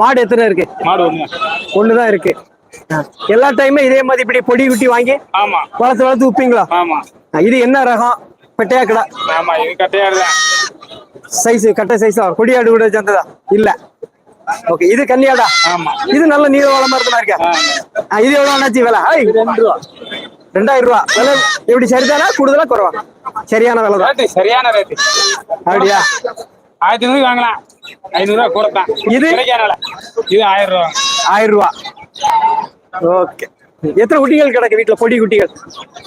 மாடு எத்தனை இருக்கு? மாடு ஒண்ணு. ஒண்ணுதான் இருக்கு. எல்லா டைமே இதே மாதிரி இப்படி பொடி குட்டி வாங்கி ஆமா. வளர்த்து வளர்த்து விப்பீங்களா? ஆமா. இது என்ன ரகம்? பெட்டையா கடா? ஆமா இது கட்டையாடு தான் சைஸ் கட்டை சைஸ் கொடியாடு கூட சேர்ந்ததா? இல்ல. ஓகே இது கன்னியாடா? ஆமா. இது நல்ல நீல வளமா இருக்குமா இருக்க? ஆ, இது எவ்வளவு ஆனாச்சு விலை? ஐய், ரெண்டு ரூபா. ரெண்டாயிரம் ரூபா. விலை எப்படி சரிதானா? கூடுதலா குறவா சரியான விலை தான் சரியான ரேட்டு அப்படியா? ஆயிரத்தி ஐநூறு வாங்கலாம். ஐநூறு ரூபா கூட தான் இது? கிடைக்கானால இது ஆயிரம் ரூபா ஆயிரம் ரூபா ஓகே. எத்தனை குட்டிகள் கிடக்கு வீட்டுல பொடி குட்டிகள்.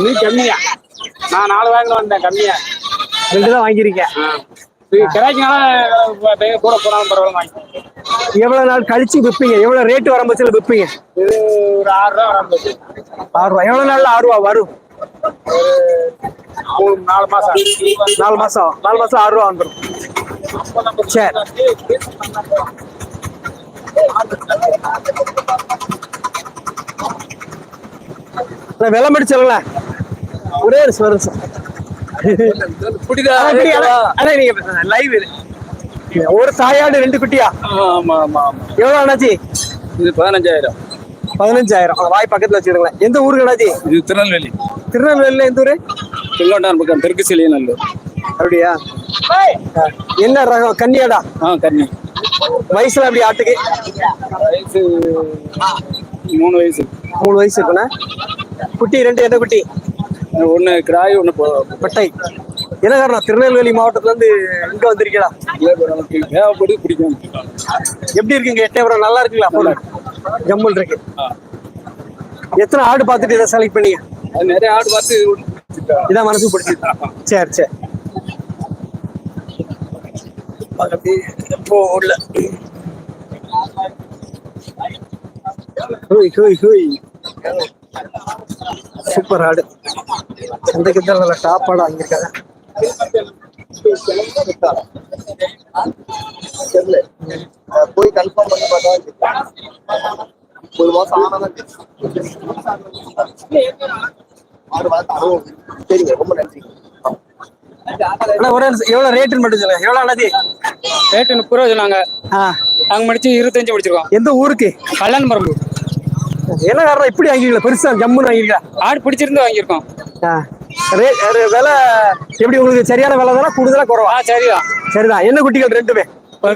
நீ கம்மியா. நான் நாலு வாங்கல வந்தேன் கம்மியா. ரெண்டு தான் வாங்கியிருக்கேன். இது கிடைக்கனால கூட போனாலும் பரவாயில்ல வாங்கி எவ்வளவு நாள் கழிச்சு விற்பீங்க எவ்வளவு ரேட் வரும்போது விற்பீங்க இது ஒரு ஆறு ரூபா வரம்பு ஆறு ரூபா எவ்வளவு நாள்ல ஆறு ரூபா வரும் நாலு மாசம். நாலு மாசம். நாலு மாசம் ஆறு ரூபா வந்துடும் சரி விலை மடிச்சல ஒரே ஒரு வருஷம் லைவ் ஒரு தாயாடு ரெண்டு குட்டியா? ஆமா ஆமா எவ்வளவு அண்ணாச்சி இது பதினஞ்சாயிரம். பதினஞ்சாயிரம். வாய் பக்கத்துல வச்சுருங்களேன் எந்த ஊருக்கு அண்ணாச்சி இது திருநெல்வேலி. திருநெல்வேலியில எந்த ஊரு? பிள்ளோட்டான் பக்கம் தெற்கு சிலையநல்லூர். அப்படியா? என்ன ரகம்? கன்னியாடா? ஆ கண்ணி வயசுல அப்படி ஆட்டுக்கு? வயசு மூணு வயசு. மூணு வயசு இருக்குண்ணா? குட்டி ரெண்டு என்ன குட்டி? ஒன்று கிராய் ஒன்று பட்டை. என்ன காரணம்? திருநெல்வேலி மாவட்டத்துல இருந்து இங்க வந்திருக்கீங்களா தேவைப்படி பிடிக்கும். எப்படி இருக்குங்க? எட்டயபுரம் நல்லா இருக்குங்களா? போல ஜம்முல் இருக்கு. எத்தனை ஆடு பார்த்துட்டு இதை செலக்ட் பண்ணீங்க? அது நிறைய ஆடு பார்த்து இதான் மனசுக்கு பிடிச்சது. சரி சரி. இப்போ உள்ள ஹோய் ஹோய் ஹோய். சூப்பர் ஆடு. அந்த கிட்ட நல்ல டாப் ஆடு வாங்கியிருக்காங்க. தெரியல. போய் கன்ஃபார்ம் பண்ணி பார்த்தா ஒரு மாசம் ஆனாதான் ஆறு மாதம் ஆகும் சரிங்க ரொம்ப நன்றி. அண்ணா ஒரே ரேட்டுன்னு மட்டும் சொல்லுங்க. எவ்வளவு அண்ணாச்சி? ரேட்டு முப்பது ரூபா சொன்னாங்க. ஆ. நாங்க முடிச்சு இருபத்தஞ்சு முடிச்சிருக்கோம் எந்த ஊருக்கு? கல்யாண பரம்பு என்ன காரணம்? இப்படி வாங்கிருக்கீங்களா? பெருசா ஜம்முன்னு வாங்கிருக்கா ஆடு பிடிச்சிருந்து வாங்கியிருக்கோம். விலை எப்படி உங்களுக்கு? சரியான விலை தானே? கூடுதலா குறவா? சரிதான். சரிதான். என்ன குட்டிகள் ரெண்டுமே?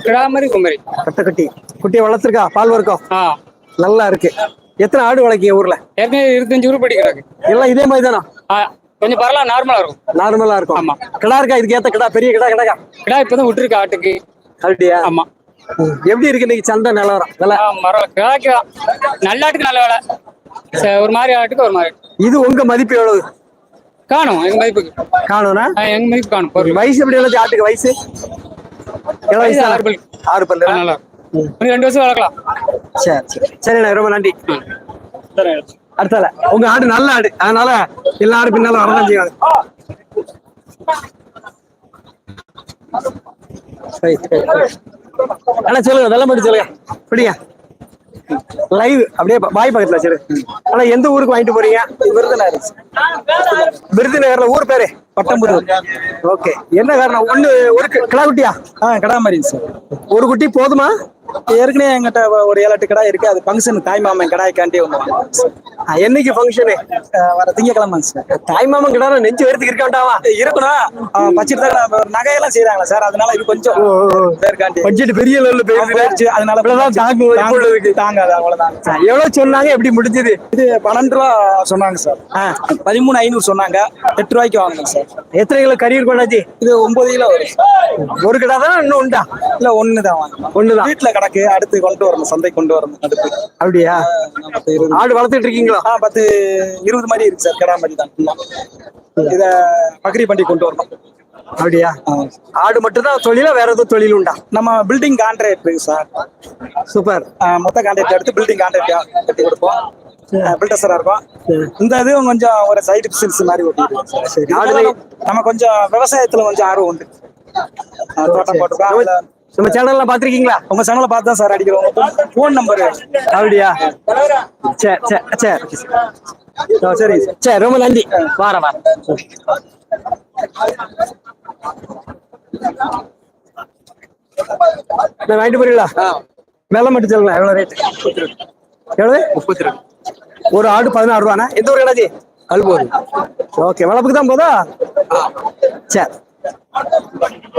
கிடா மாதிரி குமரி கட்ட. கட்டி குட்டியை வளர்த்துருக்கா? பால் வர்க்கம் நல்லா இருக்கு. எத்தனை ஆடு வளர்க்கீங்க ஊர்ல? ஏற்கனவே இருபத்தஞ்சு ரூபா படிக்கிறாங்க எல்லாம் இதே மாதிரி தானா? கொஞ்சம் பரவாயில்ல நார்மலா இருக்கும். நார்மலா இருக்கும். ஆமா. கிடா இருக்கா? இதுக்கு ஏத்த கிடா பெரிய கிடா கிடக்கா? கிடா இப்பதான் விட்டுருக்கு ஆட்டுக்கு. அப்படியா ஆமா. எப்படி இருக்கு இன்னைக்கு சந்தை? நிலவரம் ஆ, பரவாயில்ல. கிடாக்கு நல்ல ஆட்டுக்கு நல்ல வேலை. ஒரு மாதிரி ஆட்டுக்கு ஒரு மாதிரி இது உங்க மதிப்பு எவ்வளவு? காணும் எங்க மதிப்புக்கு. காணும்னா? எங்க மதிப்பு காணும் வயசு எப்படி எழுதி ஆட்டுக்கு வயசு? எவ்வளவு வயசு ஆறு பல். ஆறு நல்லா இன்னும் ரெண்டு வருஷம் வளர்க்கலாம். சரி சரி. சரிண்ணா ரொம்ப நன்றி. சரி அடுத்தால உங்க ஆடு நல்ல ஆடு. அதனால எல்லா ஆடு பின்னால வரதான் செய்வாங்க சரி, சரி, சரி. அண்ணா சொல்லுங்க வெள்ள மட்டும் சொல்லுங்க. அப்படியா லைவ் அப்படியே ப- வாய் பக்கத்துல வச்சிரு. ஆனா எந்த ஊருக்கு வாங்கிட்டு போறீங்க? விருதுநகர். விருதுநகர்ல ஊர் பேரு? பட்டம்புதூர். ஓகே என்ன காரணம்? ஒண்ணு ஒரு கிடா குட்டியா ஆ கடா மாதிரி சார். ஒரு குட்டி போதுமா? ஏற்கனவே எங்கிட்ட ஒரு ஏழு எட்டு கடை இருக்கு. அது ஃபங்க்ஷன் தாய் மாமன் கடாய்க்காண்டி ஒன்று வாங்கினோம் என்னைக்கு ஃபங்க்ஷனு வர திங்கக்கிழமை சார். தாய் மாமன் கிடா நெஞ்சு வேர்த்துக்கு இருக்காண்டாவா இருக்கணும். பட்ஜெட் தான் நகையெல்லாம் செய்யறாங்களா சார். அதனால இது கொஞ்சம் பேருக்காண்டி பட்ஜெட் பெரிய லெவல்ல போயிருச்சு அதனால இப்போ உள்ளதுக்கு. தாங்காது அவ்வளவுதான் ஆ, எவ்வளவு சொன்னாங்க? எப்படி முடிஞ்சது? இது பன்னெண்டு ரூபா சொன்னாங்க சார். பதிமூணு ஐநூறு சொன்னாங்க. எட்டு ரூபாய்க்கு வாங்கினேன் சார். எத்தனை கிலோ கறி இருக்கும் அண்ணாச்சி? இது ஒன்பது கிலோ. ஒரு கடை தான் இன்னும் உண்டா? இல்ல ஒண்ணு தான் வாங்கணும் ஒண்ணுதான். வீட்டுல கிடக்கு அடுத்து கொண்டு வரணும் சந்தை கொண்டு வரணும் அடுத்து. அப்படியா? ஆடு வளர்த்துட்டு இருக்கீங்களா? ஆ பத்து இருபது மாதிரி இருக்கு சார் கடா மாதிரி தான். இத பக்ரி பண்டி கொண்டு வரணும். அப்படியா. ஆடு மட்டும் தான் தொழிலா வேற எதுவும் தொழில் உண்டா? நம்ம பில்டிங் கான்ட்ராக்ட் இருக்கு சார். சூப்பர். மொத்த கான்ட்ராக்ட் எடுத்து பில்டிங் கான்ட்ராக்ட் கட்டி கொடுப்போம். பில்டர்ஸரா இருக்கும். இந்த இதுவும் கொஞ்சம் ஒரு சைடு பிசினஸ் மாதிரி ஓட்டிட்டு நம்ம கொஞ்சம் விவசாயத்துல கொஞ்சம் ஆர்வம் உண்டு. தோட்டம் போட்டுருக்கோம் நம்ம சேனல்லாம் பாத்திருக்கீங்களா உங்க சேனலை பார்த்து சார் அடிக்கிறோம். ஃபோன் நம்பர் அப்படியா? சரி சரி சரி ஆ, சரி. சரி ரொம்ப நன்றி. வார வார. வாங்கிட்டு போறீங்களா? வெலை மட்டும் சொல்லுங்க எவ்வளவு ரேட் எவ்வளவு? முப்பத்தி ரெண்டு ஒரு ஆடு பதினாறு ரூபாண்ணா? எந்த ஊர் கடாச்சி கல்போது ஓகே வளர்ப்புக்கு தான் போதா? சரி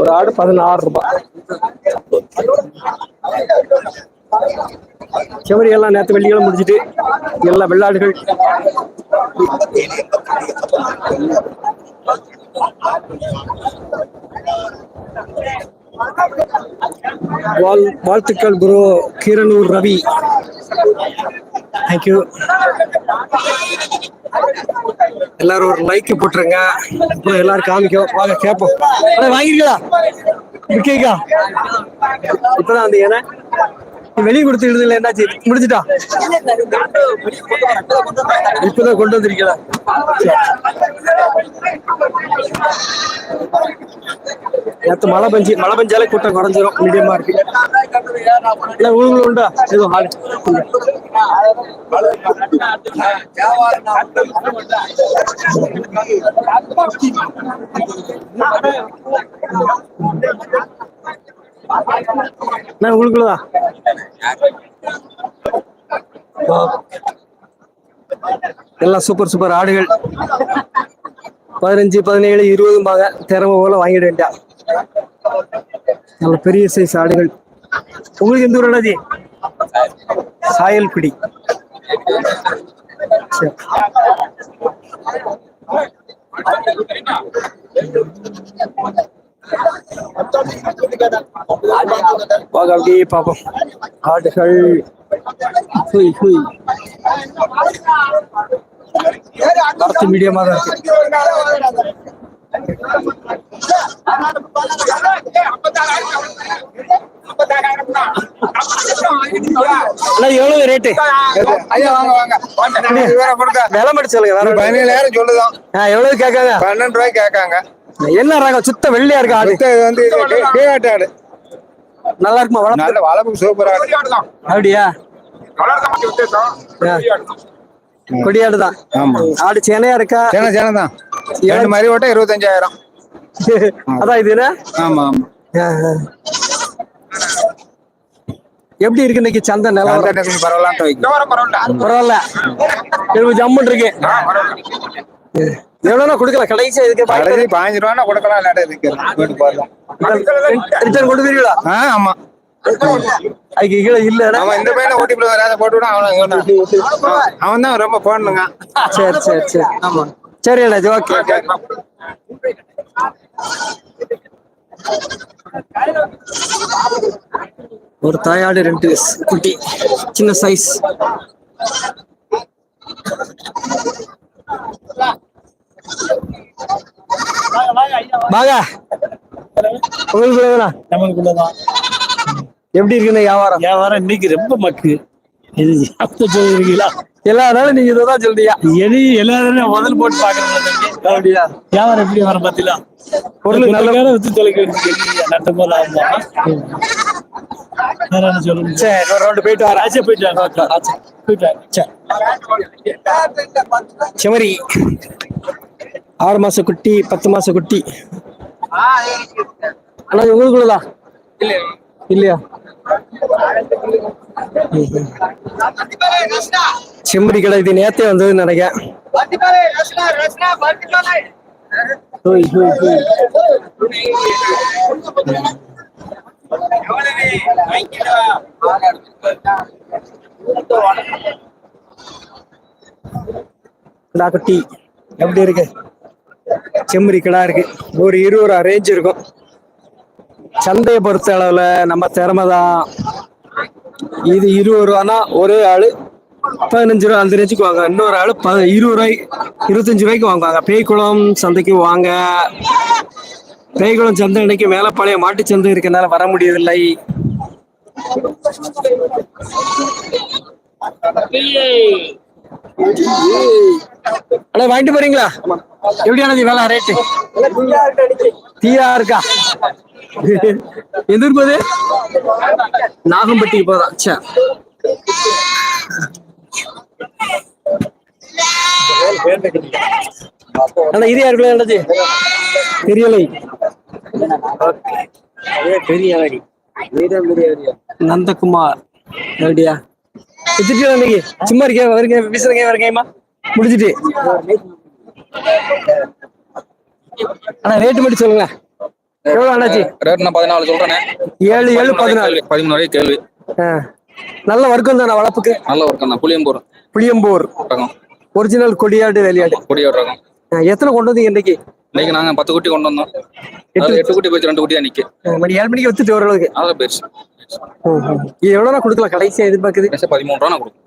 ஒரு ஆடு பதினாறு ரூபாய் செவரி எல்லாம் நேற்று வெள்ளிகளும் முடிஞ்சிட்டு எல்லா வெள்ளாடுகள் வாழ் வாழ்த்துக்கள் குரு கீரனூர் ரவி. தேங்க்யூ எல்லாரும் ஒரு லைக் போட்டுருங்க. எல்லாரும் காமிக்கும் வாங்க கேட்போம் அண்ணா, வாங்கிருக்கீங்களா இப்பதான் வந்து ஏன்னா வெளியே கொடுத்து எழுதுல என்னாச்சு? முடிச்சுட்டா இப்பதான் கொண்டு வந்திருக்கீங்களா? நேற்று மழை பெஞ்சு மழை பெஞ்சாலே கூட்டம் குறைஞ்சிரும். மீடியமா இருக்கு. இல்ல ஊருக்குள்ள உண்டா? ஏதோ ஆடு நான் உங்களுக்குள்ளதா? எல்லாம் சூப்பர் சூப்பர் ஆடுகள். பதினஞ்சு பதினேழு இருபதும்பாங்க திறமை போல வாங்கிட வேண்டியா? நல்ல பெரிய சைஸ் ஆடுகள். உங்களுக்கு எந்த ஊர் அண்ணாஜி சாயல்குடி. சரி. வாங்க அப்படியே பார்ப்போம் ஆடுகள். ஹுய் ஹுய் அடுத்த மீடியமா தான் இருக்கு. எவ்வளவு ரேட்டு ஐயா வாங்க வாங்க. வேற கொடுக்க விலை மட்டும் சொல்லுங்க பதினேழாயிரம் சொல்லுதான். எவ்வளவு கேட்காங்க பன்னெண்டு ரூபாய்க்கு கேட்காங்க. என்ன ரகம் சுத்த வெள்ளையா இருக்கு ஆடு இது வந்து கேட்டு ஆடு. நல்லா இருக்குமா வளர்ப்பு? நல்ல வளர்ப்பு சூப்பரா அப்படியா? கொடியாடு தான் ஆமா. ஆடு சேனையா இருக்கா? சேன சேன தான். ரெண்டு மாதிரி ஓட்ட இருபத்தஞ்சாயிரம். அதான் இது என்ன? ஆமா ஆமா. எப்படி இருக்கு இன்னைக்கு சந்தை? நிலவரம் வைக்கும் பரவாயில்ல. எழுபது ஜம்முன் இருக்கு. எவ்வளவுனா கொடுக்கலாம். கடைசி இதுக்கு கடைசி பாஞ்சு ரூபான்னா கொடுக்கலாம் இல்லாட்ட இருக்கு வீட்டு போடலாம் ரிட்டர்ன் கொண்டு போயிருவீங்களா? ஆ ஆமா. அதுக்கு கீழே இல்ல அவன் இந்த பையனை ஓட்டிப்புல வராத போட்டு அவன் அவன் தான் ரொம்ப போடணுங்க. சரி சரி சரி. ஆமா. சரி ஓகே. ஒரு தாயாடு ரெண்டு குட்டி சின்ன சைஸ் வாங்க. நம்மளுக்குள்ளதான் எப்படி இருக்குன்னு வியாபாரம்? வியாபாரம் இன்னைக்கு ரொம்ப மக்கு. இது சாப்பிட்டு சொல்லிருக்கீங்களா எல்லா நாளும் நீங்க இதான் சொல்றீங்க. எலி எல்லாரும் முதல் போட்டு பாக்குறேன் அப்படியா? வியாபாரம் எப்படி வர பாத்தீங்களா? பொருள் நல்ல நல்ல வித்து தொலைக்க நட்டமா லாபமா வேற என்ன சொல்லுங்க சரி ஒரு ரவுண்டு போயிட்டு வரேன். ஆச்சா போயிட்டு. ஆச்சா. போயிட்டு வாங்க. சரி. செமரி ஆறு மாச குட்டி பத்து மாச குட்டி. அண்ணா உங்களுக்குள்ளதா? இல்லையா? செம்படி ம். கடை இது நேத்தே வந்தது நினைக்கிறேன். ஹோய், ஹோய், குட்டி எப்படி இருக்கு? செம்மறி கிடா இருக்கு. ஒரு இருபது ரூபா ரேஞ்ச் இருக்கும். சந்தையை பொறுத்த அளவுல நம்ம திறமை தான். இது இருபது ரூபானா ஒரே ஆளு பதினஞ்சு ரூபா அந்த ரேஞ்சுக்கு வாங்க இன்னொரு ஆள் ப இருபது ரூபாய் இருபத்தஞ்சு ரூபாய்க்கு வாங்குவாங்க. பேய்குளம் சந்தைக்கு வாங்க. பேய்குளம் சந்தை இன்னைக்கு பழைய மாட்டு சந்தை இருக்கனால வர முடியவில்லை அண்ணா வாங்கிட்டு போறீங்களா? எப்படி ஆனது வேலை ரேட்டு தீயா இருக்கா? எந்த ஊர் போகுது? நாகம்பட்டிக்கு போதா சே அண்ணா இது யாருக்குள்ள என்னது தெரியலை நந்தகுமார். அப்படியா வச்சுட்டு இன்னைக்கு. சும்மா இருக்கே வருங்க வீசுறங்க வருங்கம்மா. முடிச்சிட்டு அண்ணா ரேட்டு மட்டும் சொல்லுங்க. எவ்வளவு அண்ணாச்சி? ரேட் நான் பதினாலு சொல்றேனே. ஏழு ஏழு பதினாலு பதிமூணு வரைக்கும் கேள்வி. நல்ல வர்க்கம் தானே வளர்ப்புக்கு? நல்ல ஒர்க்கம் தான் புளியம்பூர். புளியம்பூர். ஒரிஜினல் கொடியாடு வேலையாடு. கொடியோட ரகம். எத்தனை கொண்டு வந்தீங்க இன்னைக்கு? இன்னைக்கு நாங்க பத்து குட்டி கொண்டு வந்தோம். எட்டு குட்டி போச்சு ரெண்டு குட்டியா நிக்கு. மணி ஏழு மணிக்கு வச்சுட்டு ஓரளவுக்கு. அதில் பெருசு இது எவ்வளோனா கொடுக்கலாம்? கடைசியா எதிர்பார்க்குது பதிமூணு ரூபா கொடுக்கும்.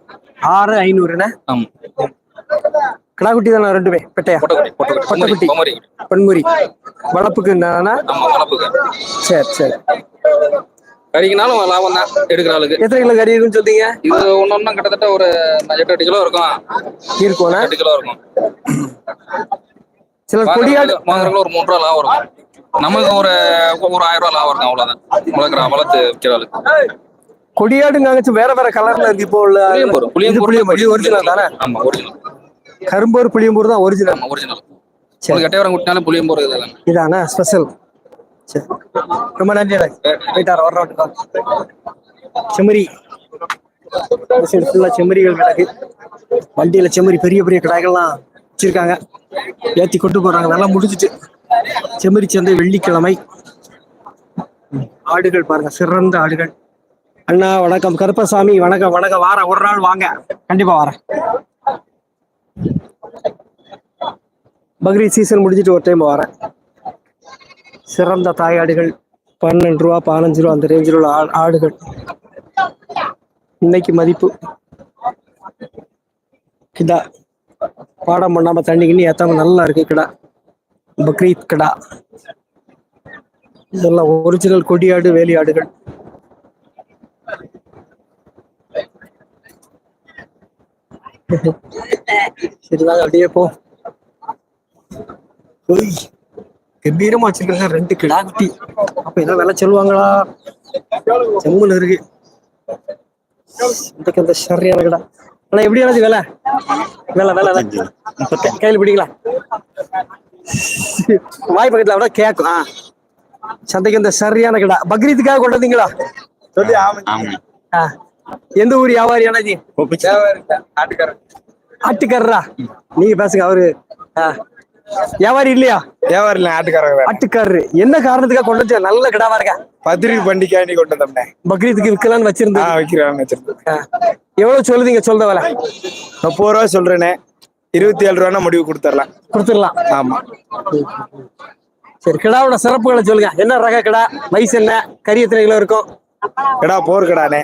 ஆறு ஐநூறுண்ணே? ஆமா. கிடாக்குட்டி தானே ரெண்டுமே? பெட்டையா? பொட்டக்குட்டி ஆமா வளர்ப்புக்கு சரி சரி. கறிக்குனாலும் லாபம் தான் எடுக்கிற ஆளுக்கு. எத்தனை கிலோ கறி இருக்குன்னு சொல்றீங்க? இது ஒண்ணு ஒண்ணு கிட்டத்தட்ட ஒரு எட்டு எட்டு கிலோ இருக்கும் இருக்கும்ண்ணா? எட்டு கிலோ இருக்கும். சில கொடியாடு ஒரு மூணு ரூபா லாபம் இருக்கும் நமக்கு ஒரு ஒரு ஆயிரம் ரூபா லாபம் இருக்கும் அவ்வளவுதான். வளர்க்குற வளர்த்து விற்கிற ஆளுக்கு கொடியாடுங்க வேற வேற கலர்ல இருக்கு இப்போ உள்ள புளியம்பூர் புளியம்பூர் ஒரிஜினல் தானே? ஆமா ஒரிஜினல் கரும்பூர் புளியம்பூர் தான் ஒரிஜினல் ஆமா ஒரிஜினல் உங்களுக்கு எட்டையவரம் குட்டினாலும் புளியம்பூர் இதெல்லாம் இதானா? ஸ்பெஷல் சரி. ரொம்ப நன்றி போயிட்டார் வர்றோம் செம்மறி. செம்மறிகள் கிடக்கு. வண்டியில செம்மறி பெரிய பெரிய கடைகள்லாம் வச்சிருக்காங்க. ஏத்தி கொண்டு போறாங்க. நல்லா முடிஞ்சிட்டு. செம்மறி சந்தை வெள்ளிக்கிழமை. ஆடுகள் பாருங்க. சிறந்த ஆடுகள். அண்ணா வணக்கம். கருப்பசாமி வணக்கம். வணக்கம். வார ஒரு நாள் வாங்க. கண்டிப்பா வரேன். பக்ரீத் சீசன் முடிஞ்சிட்டு ஒரு டைம் வரேன். சிறந்த தாயாடுகள் பன்னெண்டு ரூபா பதினஞ்சு ரூபா அந்த ரேஞ்சில் உள்ள ஆடுகள். இன்னைக்கு மதிப்பு. கிடா பாடம் பண்ணாம தண்ணி கிண்ணி ஏத்தாம நல்லா இருக்கு கிடா. பக்ரீத் கிடா. இதெல்லாம் ஒரிஜினல் கொடியாடு வேலியாடுகள். சரிதாங்க அப்படியே போ. ஒய் கம்பீரமா வச்சிருக்காங்க ரெண்டு கிடா குட்டி. அப்ப ஏதாவது வேலை சொல்லுவாங்களா? செம்முன்னு இருக்கு. இந்த சரியான கிடா. ஆனா எப்படி ஆனது விலை? விலை விலை கையில பிடிக்கலாம் வாய் பக்கத்துல விட கேக்கும். சந்தைக்கு இந்த சரியான கிடா. பக்ரீத்துக்காக கொண்டு வந்தீங்களா. எந்த ஊர் வியாபாரி அண்ணாஜி ஆட்டுக்காரரா நீங்க பேசுங்க அவரு. வியாபாரி இல்லையா? வியாபாரம் இல்லை ஆட்டுக்காரங்க ஆட்டுக்காரரு. என்ன காரணத்துக்காக கொண்டு வந்து நல்ல கிடாவா இருக்கா பத்திரிக்கை பண்டிகையாண்டி கொண்டு வந்தோம்னே. பக்ரீத்துக்கு விற்கலான்னு ஆ வச்சிருந்தேன் வைக்கிறாங்க வச்சிருக்கேன் எவ்வளவு சொல்லுதீங்க? சொல்ற வேலை. முப்பது ரூபா சொல்றேனே. இருபத்தி ஏழு ரூபா முடிவு கொடுத்துடலாம். கொடுத்துடலாம். ஆமா. சரி கிடாவோட சிறப்புகளை சொல்லுங்க. என்ன ரக கிடா? வயசு என்ன? கறி எத்தனை கிலோ இருக்கும்? கடா போர்க்கடானே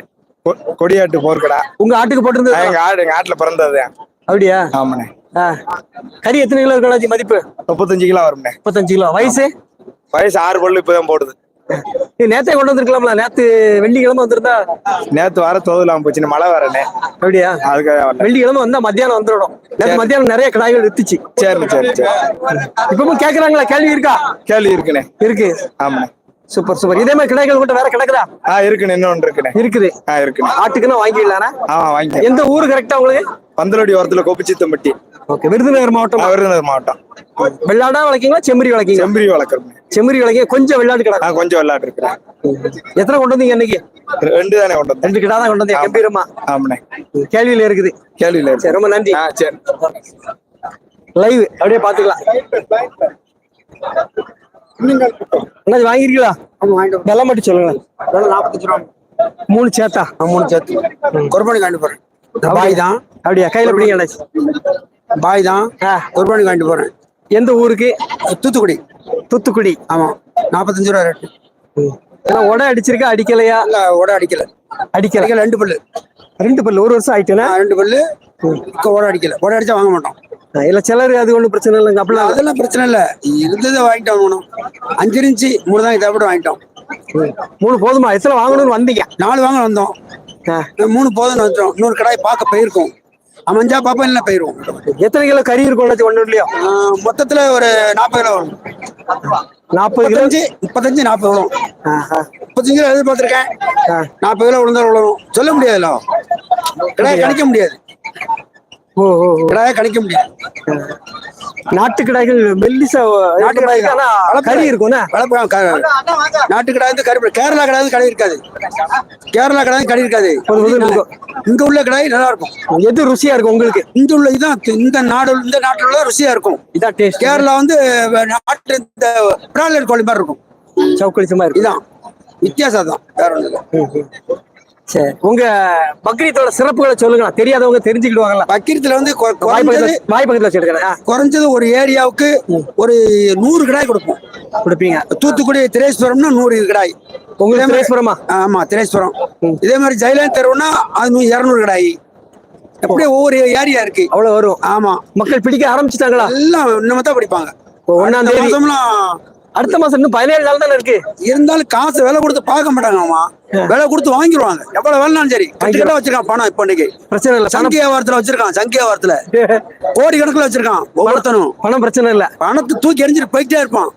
கொடியாட்டு போர்க்கடா உங்க ஆட்டுக்கு போட்டிருந்தது எங்க ஆடு எங்க ஆட்டுல பிறந்தது. அப்படியா? ஆமாண்ணே. கறி எத்தனை கிலோ அண்ணாச்சி மதிப்பு? முப்பத்தஞ்சு கிலோ வரும்ண்ணே. முப்பத்தஞ்சு கிலோ. வயசு? வயசு ஆறு பல்லு இப்பதான் போடுது. நீ நேத்தே கொண்டு வந்திருக்கலாம்ல. நேத்து வெள்ளிக்கிழமை வந்திருந்தா? நேத்து வர தோதுலாம் போச்சுன்னு மழை வரனே அப்படியா? அதுக்காக வரல. வெள்ளிக்கிழமை வந்தா மத்தியானம் வந்துடும் நேத்து மத்தியானம் நிறைய கிடாய்கள் வித்துச்சு. சரி சரி சரி. இப்பவும் கேக்குறாங்களா? கேள்வி இருக்கா? கேள்வி இருக்குண்ணே. இருக்கு. ஆமாண்ணே. Super super. இதே மாதிரி கிடாய்கள் மட்டும் வேற கிடக்குதா? ஆ இருக்குண்ணே. இன்னொன்று இருக்குண்ணே. இருக்குது. ஆ இருக்குண்ணே. ஆட்டுக்குன்னா வாங்கிடலானா ஆமா வாங்கிக்க எந்த ஊரு கரெக்டா உங்களுக்கு? பந்தலடி ஓரத்துல கோபிச்சித்தம்பட்டி. ஓகே விருதுநகர் மாவட்டம் விருதுநகர் மாவட்டம். வெள்ளாடா வளர்க்கீங்களா? செம்மறி வளர்க்கீங்களா? செம்பரி வளர்க்குறோம். செம்மறி வளர்க்கீங்க. கொஞ்சம் வெள்ளாடு ஆ கொஞ்சம் விளையாட்டு இருக்கிறேன். எத்தனை கொண்டு வந்தீங்க இன்னைக்கு ரெண்டு தானே கொண்டு வந்தேன். ரெண்டு கிடா தான் கொண்டு வந்தீங்க. கம்பீரமா? ஆமாண்ணே. கேள்வியில இருக்குது. கேள்வியில இருக்கு சரி ரொம்ப நன்றி. ஆ சரி. லைவ் அப்படியே பாத்துக்கலாம் அண்ணாச்சி வாங்கிருக்கீங்களா வெள்ளம் மட்டும் சொல்லுங்க நாற்பத்தஞ்சு ரூபா. மூணு சேத்தா மூணு சேர்த்து. குர்பானி காண்டி போறேன் பாய் தான். அப்படியா? கையில பிடிங்க அண்ணாச்சி. பாய் தான். ஆ, குர்பானி காண்டி போறேன். எந்த ஊருக்கு? தூத்துக்குடி. தூத்துக்குடி. ஆமா. நாற்பத்தஞ்சு ரூபா ரேட்டு ஏன்னா உடை அடிச்சிருக்கா? அடிக்கலையா? இல்ல ஓட அடிக்கல. அடிக்கல. அடிக்கல ரெண்டு பல்லு. ரெண்டு பல்லு. ஒரு வருஷம் ஆயிட்டுனா? ரெண்டு பல்லு. ஓட அடிக்கல. ஓட அடிச்சா வாங்க மாட்டோம். இல்ல சிலர் அது ஒண்ணும் பிரச்சனை இல்லைங்க. அப்படிலாம். அதெல்லாம் பிரச்சனை இல்ல. இருந்ததை வாங்கிட்டோம் வாங்கணும். அஞ்சு இன்ச்சு மூணு தான் இதை வாங்கிட்டோம். மூணு போதுமா? எத்தனை வாங்கணும்னு வந்தீங்க? நாலு வாங்க வந்தோம். மூணு போதும்னு வந்தோம். இன்னொரு கடாய் பார்க்க போயிருக்கோம். அமைஞ்சா பாப்பா இல்லை போயிருவோம் எத்தனை கிலோ கறி இருக்கும் அண்ணாச்சி ஒண்ணு இல்லையோ மொத்தத்துல ஒரு நாற்பது கிலோ வரும். நாற்பது கிலோ? முப்பத்தஞ்சு முப்பத்தஞ்சு நாற்பது வரும். முப்பத்தஞ்சு கிலோ எதிர்பார்த்திருக்கேன். நாற்பது கிலோ விழுந்தா விழுவும் சொல்ல முடியாதுல்ல கிடாய கணிக்க முடியாது. கிடாய கணிக்க முடியாது. நாட்டு கடாய்கள் மெல்லிசா நாட்டு கடாய். வளர்ப்பு கறி. க- நாட்டு கடை வந்து கறி கேரளா கடை வந்து கடை இருக்காது. கேரளா கடை வந்து கடை இருக்காது. இருக்கும். இங்க உள்ள கடாய் நல்லா இருக்கும். எது ருசியா இருக்கும் உங்களுக்கு? இந்த உள்ள இதான் இந்த நாடு இந்த நாட்டுல உள்ள ருசியா இருக்கும். இதான் டேஸ்ட் கேரளா வந்து நாட்டு இந்த பிராய்லர் கோழி மாதிரி இருக்கும். சவுக்கடிச்சமா இருக்கு இதான். வித்தியாசம் தான் வேற இல்லை. சரி. உங்க பக்ரீத்தோட சிறப்புகளை சொல்லுங்க. தெரியாதவங்க தெரிஞ்சுக்கிடுவாங்கல்ல. பக்கீரத்துல வந்து குறைஞ்சது பக்கத்துல வாய் பக்கத்துல வச்சிருக்கேன் குறைஞ்சது ஒரு ஏரியாவுக்கு ஒரு நூறு கடாய் கொடுப்போம். கொடுப்பீங்க. தூத்துக்குடி திரேஸ்வரம்னா நூறு கிடாய். உங்களுக்கு திரேஸ்வரமா? ஆமா திரேஸ்வரம். இதே மாதிரி ஜெயலலிதா தெருவுனா அது இருநூறு கடாய். அப்படியே ஒவ்வொரு ஏரியா இருக்கு. அவ்வளவு வரும். ஆமா. மக்கள் பிடிக்க ஆரம்பிச்சிட்டாங்களா? எல்லாம் இன்னும் தான் படிப்பாங்க. அடுத்த தேதி. அடுத்த மாசம் இன்னும் பதினேழு நாள் தானே இருக்கு? இருந்தாலும் காசு விலை கொடுத்து பார்க்க மாட்டாங்கம்மா விலை கொடுத்து வாங்கிடுவாங்க எவ்வளவு வேலைனாலும் சரி. கட்டுக்கிட்ட வச்சிருக்கான் பணம் இப்ப இன்னைக்கு. பிரச்சனை இல்ல. பணம் சங்கி வியாபாரத்துல வச்சிருக்கான் சங்கி வியாபாரத்துல கோடி கணக்குல வச்சிருக்கான் ஒவ்வொருத்தனும். பணம் பிரச்சனை இல்ல. பணத்தை தூக்கி எரிஞ்சிட்டு போயிட்டே இருப்பான்.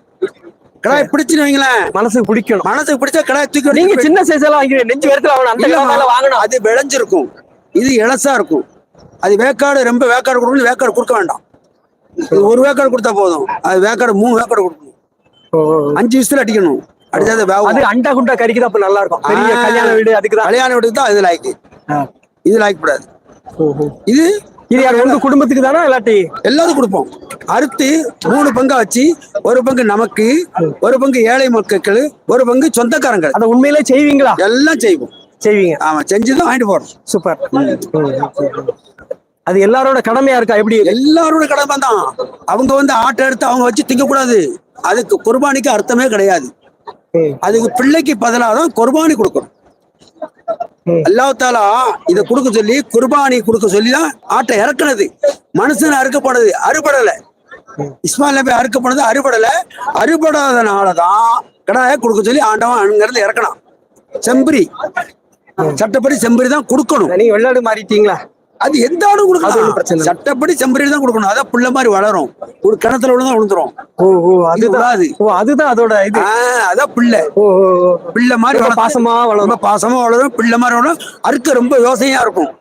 கடாய் பிடிச்சுன்னு வைங்களேன். மனசுக்கு பிடிக்கணும் மனசுக்கு பிடிச்சா கடாய் தூக்கி நீங்க சின்ன சைஸ் எல்லாம் வாங்கி நெஞ்சு வேரத்துல வாங்கணும். அந்த வாங்கணும். அது விளைஞ்சிருக்கும். இது இளசா இருக்கும். அது வேக்காடு ரொம்ப வேக்காடு கொடுக்கணும். வேக்காடு கொடுக்க வேண்டாம். ஒரு வேக்காடு கொடுத்தா போதும். அது வேக்காடு மூணு வேக்காடு கொடுக்கணும். அஞ்சு விசில் அடிக்கணும். அடிச்சாத அது வேகும் அண்டா குண்டா கறிக்கு அப்ப நல்லா இருக்கும் பெரிய. கல்யாண வீடு அதுக்கு தான் கல்யாண வீட்டுக்கு தான் இது லாய்க்கு. இது லாய்க்கு கூடாது இது இது யார் உங்க குடும்பத்துக்கு தானா இல்லாட்டி? எல்லாரும் கொடுப்போம். அறுத்து மூணு பங்கா வச்சு ஒரு பங்கு நமக்கு ஒரு பங்கு ஏழை மக்கள் ஒரு பங்கு சொந்தக்காரங்க. அத உண்மையிலே செய்வீங்களா? எல்லாம் செய்வோம். செய்வீங்க. ஆமா செஞ்சுதான் வாங்கிட்டு போறோம். சூப்பர். அது எல்லாரோட கடமையா இருக்கா? எப்படி எல்லாரோட கடமை தான். அவங்க வந்து ஆட்டை எடுத்து அவங்க வச்சு திங்க கூடாது அதுக்கு குர்பானிக்கு அர்த்தமே கிடையாது. அதுக்கு பிள்ளைக்கு பதிலாக தான் குர்பானி கொடுக்கணும். அல்லாஹ் தாலா இதை கொடுக்க சொல்லி குர்பானி கொடுக்க சொல்லி தான் ஆட்டை இறக்குனது. மனுஷன் அறுக்கப்படுது அறுபடல. இஸ்மாயில் நபி அறுக்கப்படுது அறுபடல. அறுபடாதனாலதான் கடாய கொடுக்க சொல்லி ஆண்டவன் அங்கிருந்து இறக்கணும் செம்பரி. சட்டப்படி செம்பரி தான் கொடுக்கணும். நீங்க வெளிநாடு மாறிட்டீங்களா? அது எந்த அது ஒண்ணும் கொடுக்கலாம். சட்டப்படி செம்பரி தான் கொடுக்கணும். அதான் புள்ள மாதிரி வளரும். ஒரு கிணத்துல விழுந்தா விழுந்துரும். ஓ ஓ அதுதான். விழாது. ஓ அதுதான் அதோட இது. அதான் பிள்ளை. ஓ பிள்ளை மாதிரி பாசமா வளரும். பாசமா வளரும். பிள்ளை மாதிரி வளரும். அறுக்க ரொம்ப யோசனையா இருக்கும்.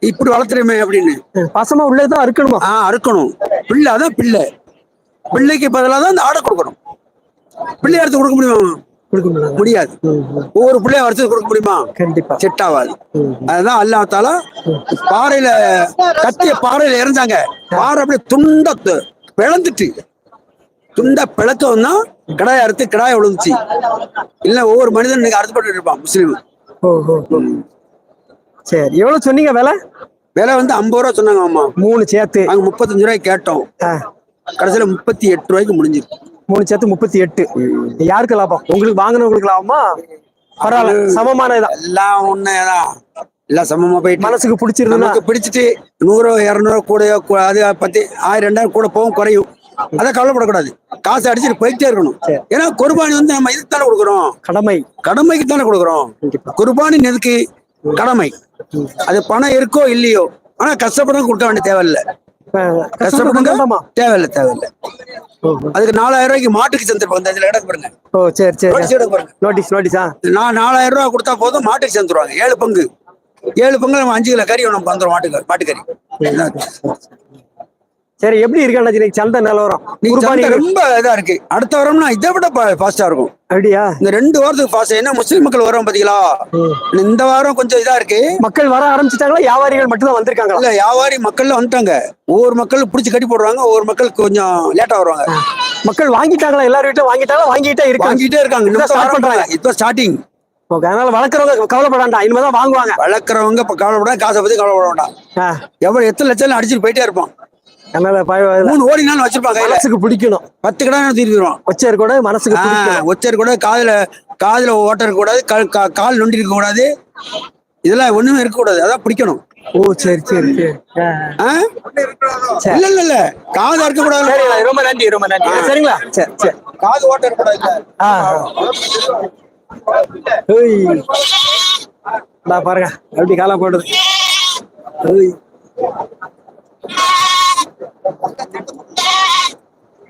இப்படி வளர்த்துறமே அப்படின்னு. பாசமா உள்ளேதான் இருக்கணுமா ஆஹ் அறுக்கணும். பிள்ளை அதான் பிள்ளை. பிள்ளைக்கு பதிலாக தான் அந்த ஆடை கொடுக்கணும். பிள்ளை அறுத்து கொடுக்க முடியுமா? கொடுக்க முடியாது. ஒவ்வொரு பிள்ளைய வறுத்து கொடுக்க முடியுமா? கண்டிப்பா. செட் ஆகாது அதுதான் அல்லாஹ் தாலா பாறையில கத்திய பாறையில இறந்தாங்க பாறை அப்படியே துண்ட பிளந்துட்டு. துண்ட பிளக்கவும் தான் கிடாய் அறுத்து கிடாய் விழுந்துச்சு இல்ல ஒவ்வொரு மனிதன் இன்னைக்கு அறுத்துப்பட்டு இருப்பான் முஸ்லீம். சரி எவ்வளவு சொன்னீங்க விலை? விலை வந்து ஐம்பது ரூபா சொன்னாங்க அம்மா மூணு சேர்த்து. நாங்க முப்பத்தஞ்சு ரூபாய்க்கு கேட்டோம். கடைசியில முப்பத்தி எட்டு ரூபாய்க்கு முடிஞ்சிருக்கு. மூணு சேர்த்து முப்பத்தி எட்டு. யாருக்கு லாபம்? உங்களுக்கு வாங்கினவங்களுக்கு லாபமா? பரவாயில்ல. சமமான இதான் எல்லாம் ஒண்ணுதான் எல்லாம் சமமா போயிட்டு மனசுக்கு பிடிச்சிருந்தா பிடிச்சிட்டு நூறோ இரநூறோ கூடயோ கூ- அது பத்தி ஆயிரம் ரெண்டாயிரம் கூட போகும் குறையும். அதை கவலைப்படக்கூடாது. காசு அடிச்சுட்டு போயிட்டே இருக்கணும். ஏன்னா குர்பானி வந்து நம்ம இதுக்கு தானே கொடுக்குறோம். கடமை. கடமைக்கு தானே கொடுக்குறோம் குர்பானி எதுக்கு கடமை. அது பணம் இருக்கோ இல்லையோ ஆனா கஷ்டப்படும் கொடுக்க வேண்டிய தேவையில்லை. கஷ்டப்படுங்க? தேவையில்லை தேவையில்லை. அதுக்கு நாலாயிரம் ரூபாய்க்கு மாட்டுக்கு சேர்ந்துருப்போம் இந்த இதுல இடக்கு பாருங்க. ஓ சரி சரி. நோட்டீஸ் நோட்டீஸ் நான் நாலாயிரம் ரூபாய் கொடுத்தா போதும் மாட்டுக்கு சேர்ந்துருவாங்க ஏழு பங்கு. ஏழு பங்கு நம்ம அஞ்சு கிலோ கறி நம்ம வந்துடும் மாட்டுக்கு மாட்டுக்கறி. சரி எப்படி இருக்கு அண்ணாச்சி? சந்தை நிலவரம். ரொம்ப இதா இருக்கு. அடுத்த வாரம்னா இதை விட ஃபாஸ்டா இருக்கும். அப்படியா? இந்த ரெண்டு வாரத்துக்கு ஃபாஸ்ட் என்ன முஸ்லீம் மக்கள் வரோம் பாத்தீங்களா? இந்த வாரம் கொஞ்சம் இதா இருக்கு. மக்கள் வர ஆரம்பிச்சிட்டாங்களா? வியாபாரிகள் மட்டும் தான் வந்திருக்காங்களா? இல்ல வியாபாரி மக்கள் வந்துட்டாங்க. ஒவ்வொரு மக்கள் பிடிச்சி கட்டி போடுவாங்க ஒவ்வொரு மக்கள் கொஞ்சம் லேட்டா வருவாங்க. மக்கள் வாங்கிட்டாங்களா? எல்லார் வீட்லயும் வாங்கிட்டாங்களா? வாங்கிட்டே இருக்காங்க. வாங்கிட்டே இருக்காங்க. start பண்றாங்க. இப்ப ஸ்டார்டிங் ஓகே அதனால வளர்க்குறவங்க கவலைப்படாண்டா. இனிமேதான் வாங்குவாங்க. வளர்க்குறவங்க இப்ப கவலைப்பட காசை பத்தி கவலைப்பட வேண்டாம். ஆ, எவ்வளவு எத்தனை லட்சம் அடிச்சுட்டு போயிட்டே இருப்பான். அதனால மூணு ஓடி நாள் வச்சிருப்பான் கையில. மனசுக்கு பிடிக்கணும். பத்து கடை திருப்பிடுவான் ஒச்சர் கூட மனசுக்கு ஒச்சர் கூட காதுல காதுல ஓட்ட இருக்க கூடாது கால் நொண்டி இருக்க கூடாது. இதெல்லாம் ஒண்ணுமே இருக்க கூடாது. அதான் பிடிக்கணும். ஓ சரி சரி? இல்ல இல்ல இல்ல. காது இருக்க கூடாது ரொம்ப நன்றி ரொம்ப நன்றி. சரிங்களா? சரி சரி. காது ஓட்ட இருக்க கூடாது ஆ ஆ. ஏய். இந்தா பாருங்க எப்படி காலா போடுது.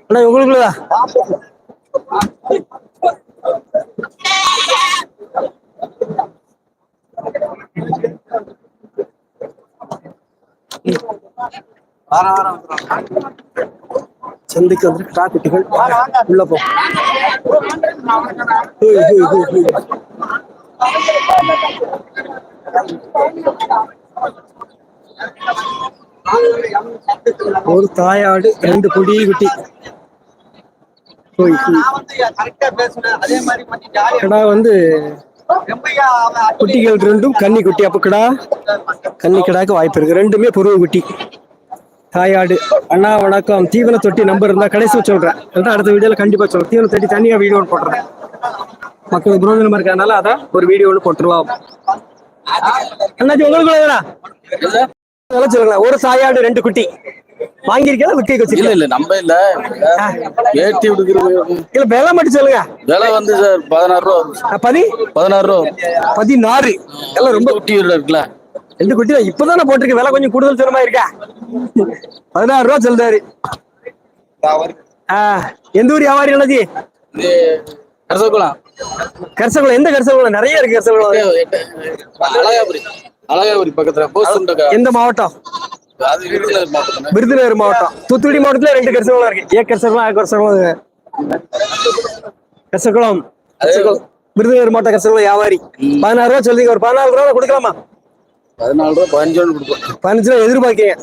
அண்ணா உங்களுக்குள்ளதா சந்தைக்கு வந்து டிராபிக்குகள் உள்ள போ. ஹூய், ஹூய், ஒரு தாயாடு ரெண்டு பொடி குட்டி. ஹூய், வந்து குட்டிகள் ரெண்டும் கன்னி குட்டி. அப்ப கிடா? கன்னி கிடாக்கு வாய்ப்பு இருக்கு. ரெண்டுமே புருவ குட்டி. தாயாடு அண்ணா வணக்கம். தீவன தொட்டி நம்பர் இருந்தா கடைசி சொல்றேன். அடுத்த வீடியோல கண்டிப்பா சொல்றேன். தீவன தொட்டி தனியா வீடியோ போட்டுறேன். மக்கள் புரோஜனமா இருக்கிறதுனால அதான் ஒரு வீடியோ ஒன்று போட்டுருவோம். அண்ணாச்சி உங்களுக்கு சொல்லுங்களேன். ஒரு தாயாடு ரெண்டு குட்டி. வாங்கியிருக்கா விக்கி இல்ல வச்சிருக்கீங்க இல்ல நம்ம இல்ல. விடுக்கிறது இல்ல விலை மட்டும் சொல்லுங்க. விலை வந்து சார் பதினாறு ரூபா வரும். அஹ் பதி? பதினாறு ரூபா வரும். பதினாறு. எல்லாம் ரொம்ப ரொம்ப குட்டி இருக்குல்ல. ரெண்டு குட்டி தான். இப்பதானே போட்டிருக்கு. விலை கொஞ்சம் கூடுதல் சொன்ன மாதிரி இருக்கா? பதினாறு ரூபா சொல்றாரு. எந்த ஊர் வியாபாரி கரசகுளம் கரிசகுளம் எந்த கரிசகுளம் நிறைய இருக்கு கரிசகுளம் அழகாபுரி பக்கத்துல எந்த மாவட்டம்? விருதுநகர் மாவட்டம். தூத்துக்குடி மாவட்டத்துல ரெண்டு கரிசகுளம் இருக்கு. ஏ கரிசகுளம் ஆ கரிசகுளம் கரிசகுளம். விருதுநகர் மாவட்டம் கரிசகுளம் வியாபாரி பதினாறு ரூபா சொல்றீங்க ஒரு பதினாலு ரூபா கொடுக்கலாமா? பதினாலு ரூபா பதினஞ்சு ரூபா கொடுப்போம். பதினஞ்சு ரூபா எதிர்பார்க்கீங்க.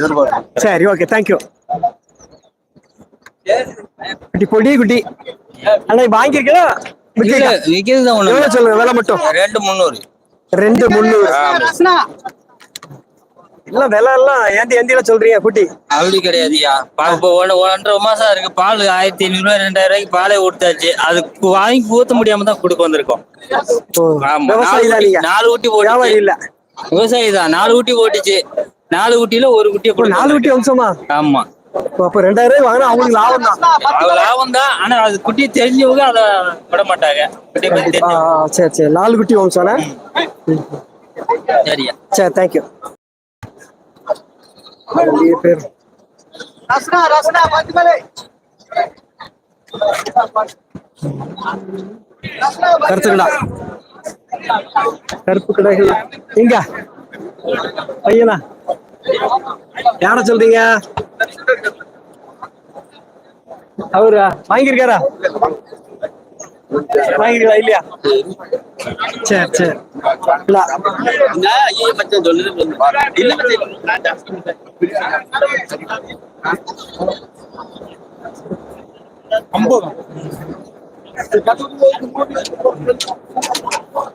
எதிர்பார்க்கணும் சரி ஓகே தேங்க்யூ குட்டி பொடி குட்டி. அண்ணா வாங்கியிருக்கா விக்கிறது தான் சொல்லுங்க விலை மட்டும்? ரெண்டு முந்நூறு. ரெண்டு முந்நூறு இல்ல விலை எல்லாம் ஏந்தி ஏந்தியில சொல்றீங்க குட்டி. அப்படி கிடையாதுயா ஒன்றரை மாசம் இருக்கு. பால் ஆயிரத்தி ஐநூறு ரூபாய் ரெண்டாயிரம் ரூபாய்க்கு பாலே கொடுத்தாச்சு. அது வாங்கி ஊத்த முடியாம தான் கொடுக்க வந்திருக்கோம். நாலு ஊட்டி- ஊட்டி போட்டுச்சு. இல்ல. விவசாயி தான் நாலு ஊட்டி போட்டுச்சு. நாலு ஊட்டியில ஒரு குட்டியை நாலு குட்டி வம்சமா? ஆமா. அப்ப ரெண்டாயிரம் ரூபாய் வாங்கினா அவங்களுக்கு லாபம் தான். லாபம் தான் ஆனா அது குட்டி தெரிஞ்சவங்க அதை விட மாட்டாங்க. சரி சரி. நாலு குட்டி வம்சம்னா சரியா. சரி தேங்க்யூ பேர். ரசனா ரசனா பத்து மேலே கருத்து கடா. கருப்பு கடைகள். எங்க பையனா? யார சொல்றீங்க? அவரா? வாங்கியிருக்காரா? வாங்கிருக்கா இல்லையா? சரி சரி.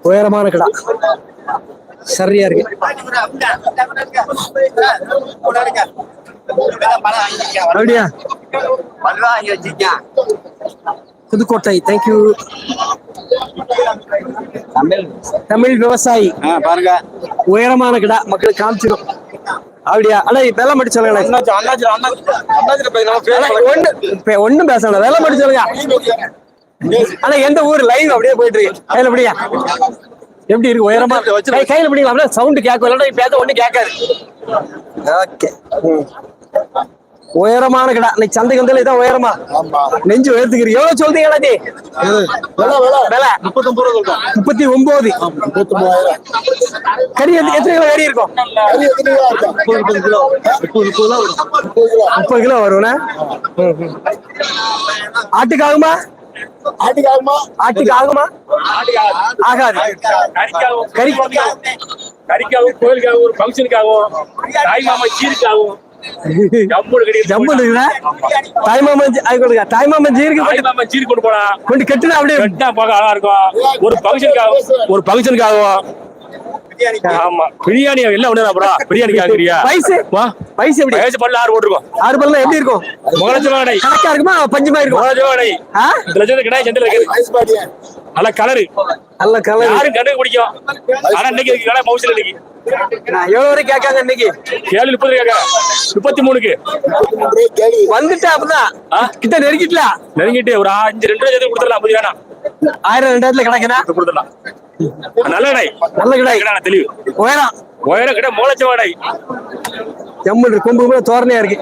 உயரமான கடா. சரியா இருக்கு. அப்படியா? Pudukkottai thank you Tamil. விவசாயி. பாருங்க. உயரமான கடா மக்களுக்கு காமிச்சிடும் அப்படியா? அண்ணா வெள்ளை மட்டும் சொல்லுங்க அண்ணா, ஒண்ணு ஒண்ணும் பேசணும் வெள்ளை மட்டும் சொல்லுங்க. ஆனா எந்த ஊர்? லைவ் அப்படியே போயிட்டு இருக்கு. கையில அப்படியா எப்படி இருக்கு? உயரமா? கையில பிடிக்கலாம் சவுண்ட் கேட்கும். இல்லைன்னா பேச ஒண்ணும் கேட்காது. ஓகே. உயரமான கடா. இன்னைக்கு சந்தைக்கு வந்தால இதான் உயரமா? நெஞ்சு உயர்த்துக்கிறீ எவ்வளவு சொல்றீங்க அண்ணாச்சி விலை முப்பத்தி ஒன்பது கறி எத்தனை எத்தனை கிலோ கறி இருக்கும்? முப்பது கிலோ. முப்பது கிலோ முப்பது கிலோ. வரும்ண்ணே ம், ம். ஆட்டுக்கு ஆகுமா ஆகாது. கறி கறிக்காகவும் கோயிலுக்காகவும் ஒரு ஃபங்க்ஷனுக்காகவும் தாய் மாமா சீருக்காகவும் ஜம்பு இருக்குதா தாய்மாமன் அது கொடுங்க. தாய்மாமன் ஜீருக்கு கொண்டு போனா கொண்டு கட்டுனா அப்படியே வெட்டா பார்க்க அழகா இருக்கும். ஒரு ஃபங்க்ஷனுக்காகவும் ஒரு ஃபங்க்ஷனுக்காகவும் ஆமா. பிரியாணி எல்லாம் ஒண்ணு ப்ரோ பிரியாணி கேக்குறியா வா. வயசு எப்படி? வயசு பண்ணல ஆறு போட்டுருக்கோம். ஆறு பல்லாம் எப்படி இருக்கும்? முகலட்சமாடை கணக்கா இருக்குமா? பஞ்சமா இருக்கும். முகலட்சமாடை ஆ? இந்த லட்சத்து கிடையாது செந்தில் இருக்குது நல்ல கலரு நல்ல கலர் யாரும் கண்டு பிடிக்கும்? ஆனா இன்னைக்கு கடை மவுசில் இன்னைக்கு. எவ்வளவு வரைக்கும் கேட்காங்க இன்னைக்கு? ஏழு முப்பது கேட்க முப்பத்தி மூணுக்கு. வந்துட்டா அப்பதான்? கிட்ட நெருக்கிட்டலாம் நெருங்கிட்டு ஒரு அஞ்சு ரெண்டு லட்சத்துக்கு கொடுத்துடலாம். வேணா ஆயிரம் ரெண்டாயிரத்துல கிடைக்குதா? கொடுத்துடலாம். நல்ல கடை. நல்ல கடை. கடை தெளிவு. உயரம் உயரம் கடை. முகலட்சமாடை ஜம்மு கொம்பு கூட தோரணையா இருக்கு.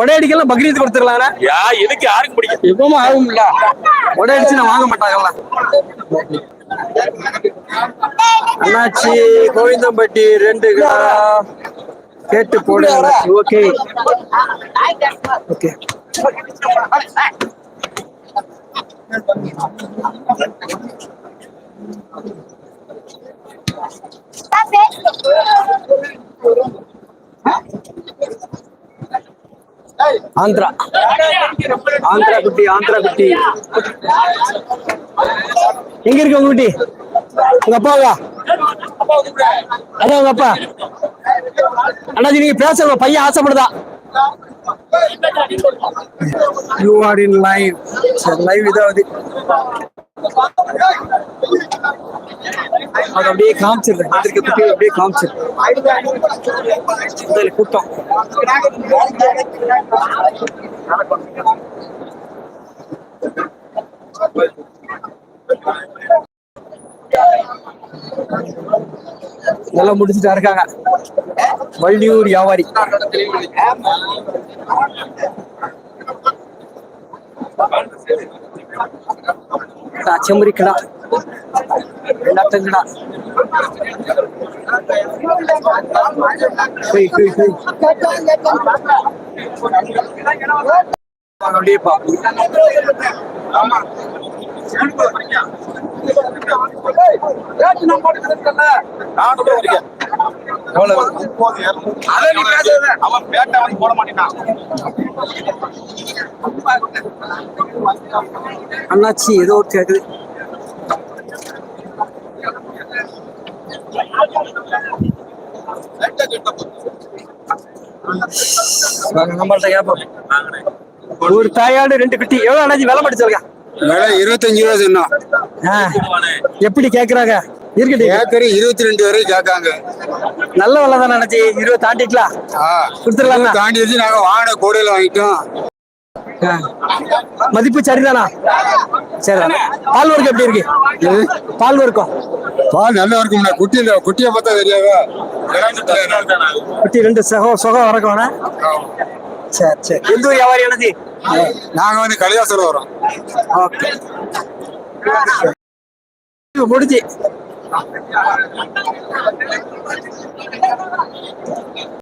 உடையடிக்கெல்லாம் பக்ரீத் கொடுத்துடலாம்னா யா எதுக்கு யாருக்கு பிடிக்கும்? எப்பவும் ஆகும்ல. உடையடிச்சு நான் வாங்க மாட்டாங்கல்ல அண்ணாச்சி கோவிந்தம்பட்டி ரெண்டு கேட்டு போடு ஓகே. ஓகே. ஆந்திரா. ஆந்திரா குட்டி ஆந்திரா குட்டி. எங்க இருக்கு உங்க குட்டி? உங்க அப்பாவா அதான் உங்க அப்பா. அண்ணாஜி நீங்க பேச பையன் ஆசைப்படுதா யூ ஆர் இன் லைவ் சரி லைவ் இதாவது அது அப்படியே காமிச்சிருக்கேன் வந்திருக்க குட்டி அப்படியே காமிச்சிருக்கேன் கூட்டம். நல்லா முடிச்சுட்டா இருக்காங்க. வள்ளியூர் வியாபாரி. கடா, செம்மறி கடா நாட்டங்கடா அவன் பேட்டை போட மாட்டேன் அண்ணாச்சி ஏதோ ஒரு கேக்குது. நம்மள்ட்ட கேட்போம் ஒரு தாயாடு ரெண்டு குட்டி. எவ்வளவு அண்ணாச்சி விலை சொல்லுங்க விலை இருபத்தஞ்சு ரூபா சொன்னோம் ஆ, எப்படி கேக்குறாங்க? இருக்கட்டும் ஏக்கர் இருபத்தி ரெண்டு வரை கேட்காங்க. நல்ல விலை தான் நினைச்சி இருபது தாண்டிக்கலாம். கொடுத்துடலாமா? தாண்டி வச்சு நாங்க வாங்கின கோடையில வாங்கிட்டோம். மதிப்பு சரிதானா? சரி. பால் வர்க்கம் எப்படி இருக்கு? பால் வர்க்கம் பால் நல்லா இருக்கும்ண்ணா குட்டி இல்ல குட்டியை பார்த்தா தெரியாதா? குட்டி ரெண்டு சகோ சுகம் வறக்கம்னா சரி சரி. எந்த ஊர் வியாபாரி அண்ணாச்சி? நாங்க வந்து கலியாசல வரோம். ஓகே. முடிஞ்சு. やばいやばい。